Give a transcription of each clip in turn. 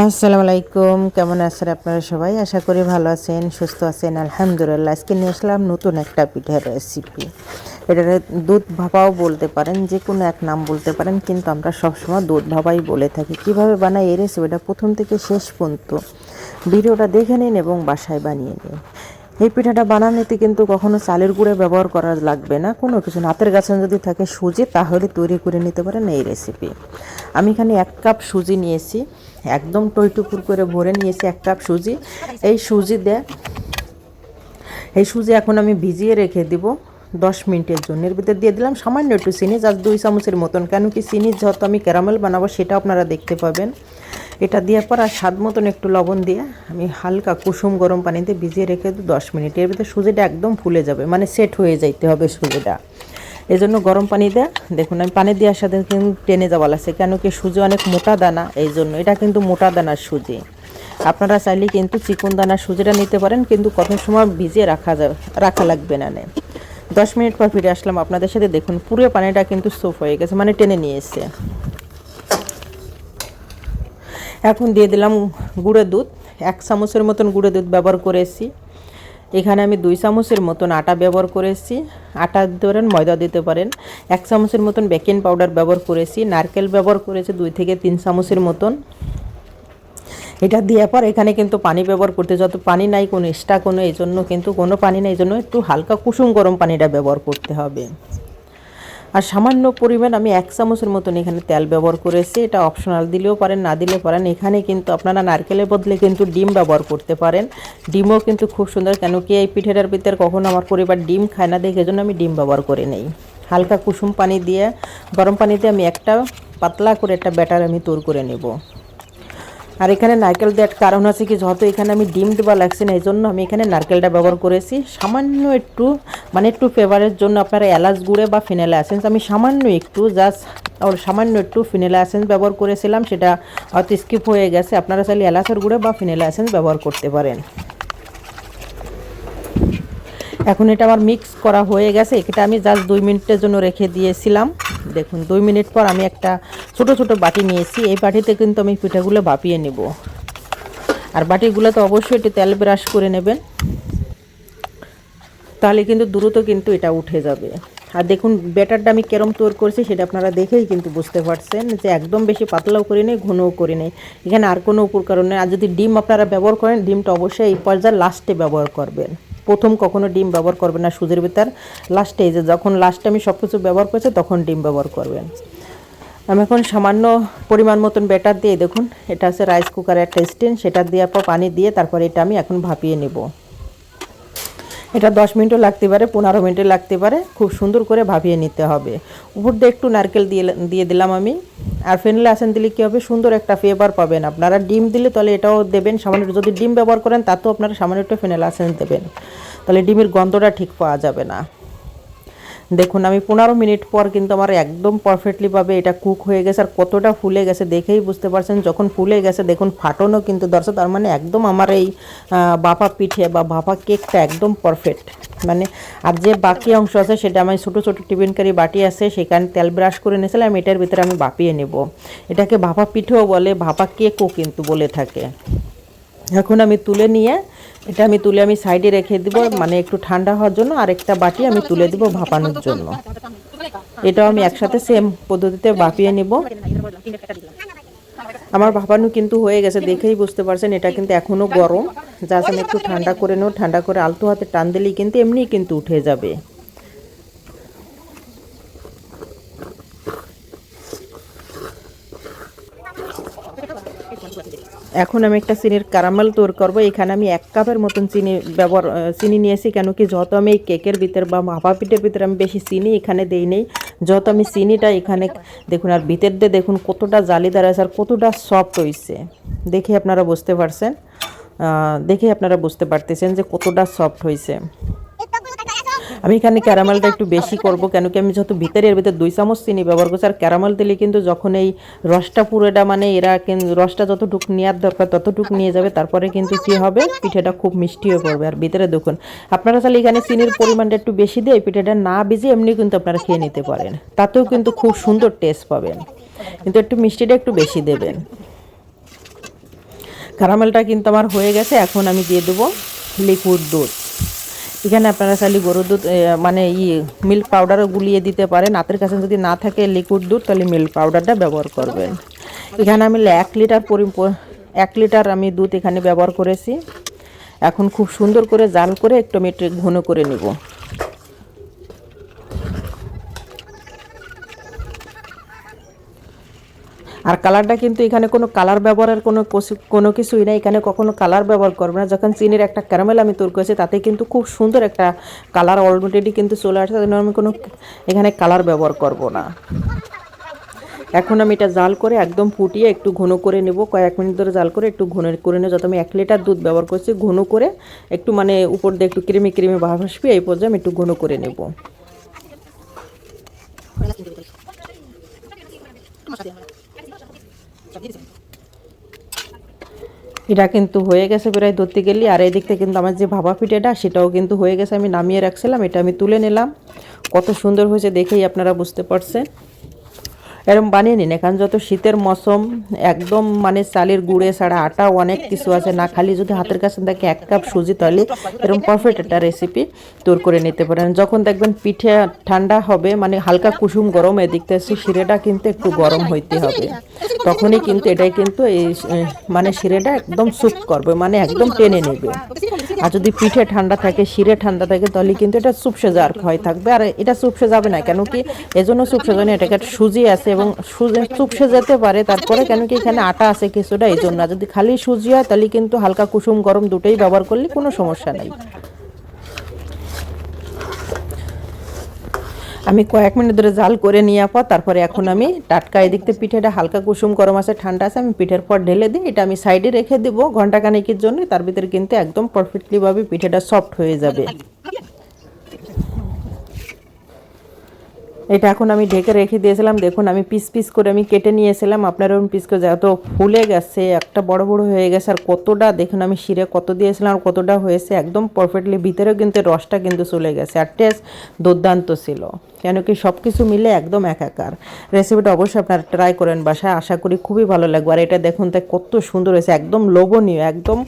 আসসালামু আলাইকুম কেমন আছেন আপনারা সবাই? আশা করি ভালো আছেন, সুস্থ আছেন, আলহামদুলিল্লাহ। আজকে নিয়ে আসলাম নতুন একটা পিঠের রেসিপি এটা দুধ ভাপাও বলতে পারেন, যে কোনো এক নাম বলতে পারেন, কিন্তু আমরা সবসময় দুধ ভাপাই বলে থাকি। কীভাবে বানাই এই রেসিপিটা প্রথম থেকে শেষ পর্যন্ত ভিডিওটা দেখে নিন এবং বাসায় বানিয়ে নিন। এই পিঠাটা বানানোতে কিন্তু কখনো চালের গুঁড়ে ব্যবহার করা লাগবে না। কোনো কিছু। হাতের কাছে যদি থাকে সুজি, তাহলে তৈরি করে নিতে পারেন এই রেসিপি আমি এখানে এক কাপ সুজি নিয়েছি। একদম টইটুকুর করে ভরে নিয়েছি এক কাপ সুজি। এই সুজি দে। এই সুজি এখন আমি ভিজিয়ে রেখে দিব দশ মিনিটের জন্য। এর ভিতরে দিয়ে দিলাম সামান্য একটু চিনি, জাস্ট দুই চামচের মতন। কেন কি চিনি যত আমি ক্যারামেল বানাবো সেটা আপনারা দেখতে পাবেন। এটা দেওয়ার পর আর স্বাদ মতন একটু লবণ দিয়ে আমি হালকা কুসুম গরম পানিতে ভিজিয়ে রেখে দিই দশ মিনিট। এর ভিতরে সুজিটা একদম ফুলে যাবে মানে সেট হয়ে যাইতে হবে সুজিটা। এই জন্য গরম পানি দেয়া, দেখুন আমি পানি দেওয়ার সাথে কিন্তু টেনে যাওয়া লাগছে, কেন কি সুজি অনেক মোটা দানা এই জন্য এটা কিন্তু মোটা দানার সুজি। আপনারা চাইলে কিন্তু চিকন দানার সুজিটা নিতে পারেন, কিন্তু কত সময় ভিজিয়ে রাখা যাবে রাখা লাগবে না নে। দশ মিনিট পর ফিরে আসলাম আপনাদের সাথে। দেখুন পুরো পানিটা কিন্তু সোফ হয়ে গেছে মানে টেনে নিয়ে এসছে। এখন দিয়ে দিলাম গুঁড়ো দুধ। এক চামচের মতন গুঁড়ো দুধ ব্যবহার করেছি এখানে আমি দুই চামচের মতন আটা ব্যবহার করেছি আটা দিতে পারেন ময়দা দিতে পারেন। এক চামচের মতন বেকিং পাউডার ব্যবহার করেছি নারকেল ব্যবহার করেছি দুই থেকে তিন চামচের মতন। এটা দেওয়ার পর এখানে কিন্তু পানি ব্যবহার করতে যত পানি নাই, কোনো এক্সট্রা কোনো এই জন্য কিন্তু কোনো পানি নেই, এই জন্য একটু হালকা কুসুম গরম পানিটা ব্যবহার করতে হবে। আর সামান্য পরিমাণ আমি এক চামচের মতন এখানে তেল ব্যবহার করেছি। এটা অপশনাল দিলেও পারেন, না দিলে পারেন। এখানে কিন্তু আপনারা নারকেলের বদলে কিন্তু ডিম ব্যবহার করতে পারেন। ডিমও কিন্তু খুব সুন্দর, কেন কি এই পিঠেটার ভিতরে কখনো আমার পরিবার ডিম খায় না, দেখে জন্য আমি ডিম ব্যবহার করে নেই। হালকা কুসুম পানি দিয়ে, গরম পানিতে আমি একটা পাতলা করে একটা ব্যাটার আমি তৈরি করে নেব। আর এখানে নারকেল দেওয়ার কারণ আছে কি, যেহেতু এখানে আমি ডিম দেওয়া লাগছে না এই জন্য আমি এখানে নারকেলটা ব্যবহার করেছি। সামান্য একটু মানে একটু ফ্লেভারের জন্য আপনারা এলাচ গুঁড়ে বা ফিনেলা এসেন্স আমি সামান্য একটু জাস্ট সামান্য একটু ফিনেলা এসেন্স ব্যবহার করেছিলাম, সেটা হয়তো স্কিপ হয়ে গেছে। আপনারা চাইলে এলাচের গুঁড়ে বা ফিনেলা এসেন্স ব্যবহার করতে পারেন। এখন এটা আমার মিক্স করা হয়ে গেছে এটা আমি জাস্ট দুই মিনিটের জন্য রেখে দিয়েছিলাম। দেখুন, দুই মিনিট পর আমি একটা ছোট ছোট বাটি নিয়েছি। এই বাটিতে কিন্তু আমি পিঠাগুলো ভাপিয়ে নেব। আর বাটিগুলো তো অবশ্যই একটু তেল ব্রাশ করে নেবেন। তাহলে কিন্তু দ্রুত কিন্তু এটা উঠে যাবে। আর দেখুন, ব্যাটারটা আমি কেরম তৈরি করছি সেটা আপনারা দেখেই কিন্তু বুঝতে পারছেন যে একদম বেশি পাতলাও করে নেই, ঘনও করে নেই। এখানে আর কোনো উপকরণ নেই। আর যদি ডিম আপনারা ব্যবহার করেন, ডিমটা অবশ্যই এই পর্যায়ে লাস্টে ব্যবহার করবেন। প্রথম কখনো ডিম ব্যবহার করবেন না সুজির ভেতর। লাস্টে যে যখন লাস্টে আমি সব কিছু ব্যবহার করছি, তখন ডিম ব্যবহার করবেন। আমি এখন সামান্য পরিমাণ মতন ব্যাটার দিয়ে দেখুন, এটা আছে রাইস কুকারের একটা স্টেন সেটা দেওয়ার পর পানি দিয়ে তারপরে এটা আমি এখন ভাপিয়ে নেব। এটা দশ মিনিটও লাগতে পারে, পনেরো মিনিটও লাগতে পারে, খুব সুন্দর করে ভাপিয়ে নিতে হবে। উপর দিয়ে একটু নারকেল দিয়ে দিয়ে দিলাম আমি। আর ফেনলে আসেন দিলে কী হবে, সুন্দর একটা ফ্লেভার পাবেন। আপনারা ডিম দিলে তাহলে এটাও দেবেন, সামান্য যদি ডিম ব্যবহার করেন, তাতেও আপনারা সামান্য একটু ফেনেল আসেন দেবেন। তাহলে ডিমের গন্ধটা ঠিক পাওয়া যাবে না। দেখুন, আমি পনেরো মিনিট পর কিন্তু আমার একদম পারফেক্টলিভাবে এটা কুক হয়ে গেছে আর কতটা ফুলে গেছে দেখেই বুঝতে পারছেন। যখন ফুলে গেছে, দেখুন, ফাটনও কিন্তু দর্শক, তার মানে একদম আমার এই বাপা পিঠে বা ভাপা কেকটা একদম পারফেক্ট মানে আর যে বাকি অংশ আছে, সেটা আমি ছোটো ছোটো টিফিনকারি বাটি আছে, সেখানে তেল ব্রাশ করে নিয়েছিলাম, এটার ভিতরে আমি বাপিয়ে নেব। এটাকে ভাপা পিঠেও বলে ভাপা কেকও কিন্তু বলে থাকে। এখন আমি তুলে নিয়ে, এটা আমি তুলে আমি সাইডে রেখে দিব মানে একটু ঠান্ডা হওয়ার জন্য আর একটা বাটি আমি তুলে দিব ভাপানোর জন্য। এটাও আমি একসাথে সেম পদ্ধতিতে ভাপিয়ে নিব। আমার ভাপানো কিন্তু হয়ে গেছে, দেখেই বুঝতে পারছেন, এটা কিন্তু এখনও গরম। যা আমি একটু ঠান্ডা করে নেব, ঠান্ডা করে আলতো হাতে টান দিলেই কিন্তু এমনিই কিন্তু উঠে যাবে। এখন আমি একটা চিনির কারামেল তৈরি করব। এখানে আমি এক কাপের মতন চিনি ব্যবহার চিনি নিয়েছি কেন কি যত আমি এই কেকের ভিতরে বা ভাপা পিঠের ভিতরে আমি বেশি চিনি এখানে দেই নেই। যত আমি চিনিটা এখানে, দেখুন, আর ভিতর দিয়ে দেখুন কতটা জালিদার আছে আর কতটা সফট হয়েছে দেখে আপনারা বুঝতে পারছেন দেখে আপনারা বুঝতে পারতেছেন যে কতটা সফট হয়েছে আমি এখানে ক্যারামেলটা একটু বেশি করব, কেন কি আমি যেহেতু ভিতরে এর ভিতরে দুই চামচ চিনি ব্যবহার করছি, আর ক্যারামেল দিলে কিন্তু যখন এই রসটা পুরোটা মানে এরা রসটা যতটুকু নেওয়ার দরকার ততটুকু নিয়ে যাবে, তারপরে কিন্তু কি হবে? পিঠেটা খুব মিষ্টি হয়ে পড়বে, আর ভিতরে দেখুন, আপনারা তাহলে এখানে চিনির পরিমাণটা একটু বেশি দিয়ে পিঠেটা না ভিজে এমনি কিন্তু আপনারা খেয়ে নিতে পারেন, তাতেও কিন্তু খুব সুন্দর টেস্ট পাবেন, কিন্তু একটু মিষ্টিটা একটু বেশি দেবেন। ক্যারামেলটা কিন্তু আমার হয়ে গেছে, এখন আমি দিয়ে দেবো লিকুইড দুধ। এখানে আপনারা চাইলে গরুর দুধ মানে ই মিল্ক পাউডারও গুলিয়ে দিতে পারেন। হাতের কাছে যদি না থাকে লিকুইড দুধ, তাহলে মিল্ক পাউডারটা ব্যবহার করবেন। এখানে আমি এক লিটার পরি এক লিটার আমি দুধ এখানে ব্যবহার করেছি। এখন খুব সুন্দর করে জাল করে একটু মেট্রিক ঘন করে নিব। আর কালারটা কিন্তু এখানে কোনো কালার ব্যবহারের কোনো কোনো কিছুই নাই এখানে কখনো কালার ব্যবহার করবে না। যখন চিনির একটা ক্যারামেল আমি তৈরি করেছি, তাতে কিন্তু খুব সুন্দর একটা কালার অলরেডি কিন্তু চলে আসছে। তাই আমি কোনো এখানে কালার ব্যবহার করব না। এখন আমি এটা জাল করে একদম ফুটিয়ে একটু ঘন করে নেব। কয়েক মিনিট ধরে জাল করে একটু ঘন করে নেব, যত আমি এক লিটার দুধ ব্যবহার করছি। ঘন করে একটু মানে উপর দিয়ে একটু ক্রিমি ক্রিমি ভাব আসবে, এই পর্যায়ে আমি একটু ঘন করে নেব। এটা কিন্তু হয়ে গেছে প্রায় ধরতে গেলি। আর এই থেকে কিন্তু আমার যে ভাবা পিঠেটা সেটাও কিন্তু হয়ে গেছে। আমি নামিয়ে রাখছিলাম, এটা আমি তুলে নিলাম। কত সুন্দর হয়েছে দেখেই আপনারা বুঝতে পারছেন। এরকম বানিয়ে নিন। এখানে যত শীতের মৌসুম, একদম মানে চালের গুঁড়ে ছাড়া আটা, অনেক কিছু আছে। না খালি যদি হাতের কাছে দেখে এক কাপ সুজি, তাহলে এরকম পারফেক্ট একটা রেসিপি তৈরি করে নিতে পারেন। যখন দেখবেন পিঠে ঠান্ডা হবে মানে হালকা কুসুম গরম এদিক থেকে শিরেটা কিন্তু একটু গরম হইতে হবে। তখনই কিন্তু এটাই কিন্তু এই মানে শিরেটা একদম স্যুপ করবে মানে একদম টেনে নেবে। আর যদি পিঠে ঠান্ডা থাকে, শিরে ঠান্ডা থাকে, তাহলে কিন্তু এটা সুপসে যাওয়ার ভয় থাকবে। আর এটা সুপসে যাবে না, কেন কি? এজন্য সুপসে না এটাকে সুজি আছে এবং সুপসে যেতে পারে। তারপরে কেন কি এখানে আটা আছে কিছুটা, এই জন্য। যদি খালি সুজি হয়, তাহলে কিন্তু হালকা কুসুম গরম দুটোই ব্যবহার করলে কোনো সমস্যা নেই। আমি কয়েক মিনিট ধরে জাল করে নিয়ে পর তারপরে এখন আমি টাটকা এদিক থেকে পিঠেটা হালকা কুসুম গরম আছে, ঠান্ডা আছে, আমি পিঠের পর ঢেলে দিই। এটা আমি সাইডে রেখে দেবো। ঘণ্টা খানেকের জন্য, তার ভিতরে কিন্তু একদম পারফেক্টলিভাবে পিঠেটা সফট হয়ে যাবে। এটা এখন আমি ঢেকে রেখে দিয়েছিলাম। দেখুন, আমি পিস পিস করে আমি কেটে নিয়েছিলাম। আপনার ওরকম পিস করে যত ফুলে গেছে, একটা বড় বড় হয়ে গেছে। আর কতটা, দেখুন, আমি শিরে কত দিয়েছিলাম আর কতটা হয়েছে, একদম পারফেক্টলি ভিতরেও কিন্তু রসটা কিন্তু চলে গেছে। আর টেস্ট দুর্দান্ত ছিল। কেন কি সব কিছু মিলে একদম একাকার। রেসিপিটা অবশ্যই আপনারা ট্রাই করেন বাসায়, আশা করি খুবই ভালো লাগবে। আর এটা দেখুন, তাই কত সুন্দর হয়েছে, একদম লোভনীয়, একদম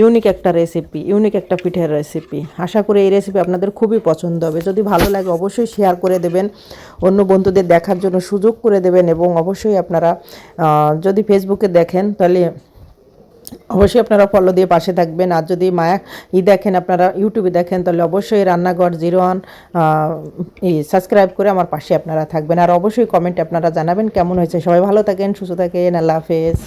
ইউনিক একটা রেসিপি ইউনিক একটা পিঠের রেসিপি আশা করি এই রেসিপি আপনাদের খুবই পছন্দ হবে। যদি ভালো লাগে, অবশ্যই শেয়ার করে দেবেন, অন্য বন্ধুদের দেখার জন্য সুযোগ করে দেবেন এবং অবশ্যই আপনারা যদি ফেসবুকে দেখেন, তাহলে অবশ্যই আপনারা ফলো দিয়ে পাশে থাকবেন। আর যদি মায়া ই দেখেন, আপনারা ইউটিউবে দেখেন, তাহলে অবশ্যই রান্নাঘর জিরো ওয়ান সাবস্ক্রাইব করে আমার পাশে আপনারা থাকবেন। আর অবশ্যই কমেন্টে আপনারা জানাবেন কেমন হয়েছে। সবাই ভালো থাকেন, সুস্থ থাকেন, আল্লাহ হাফেজ।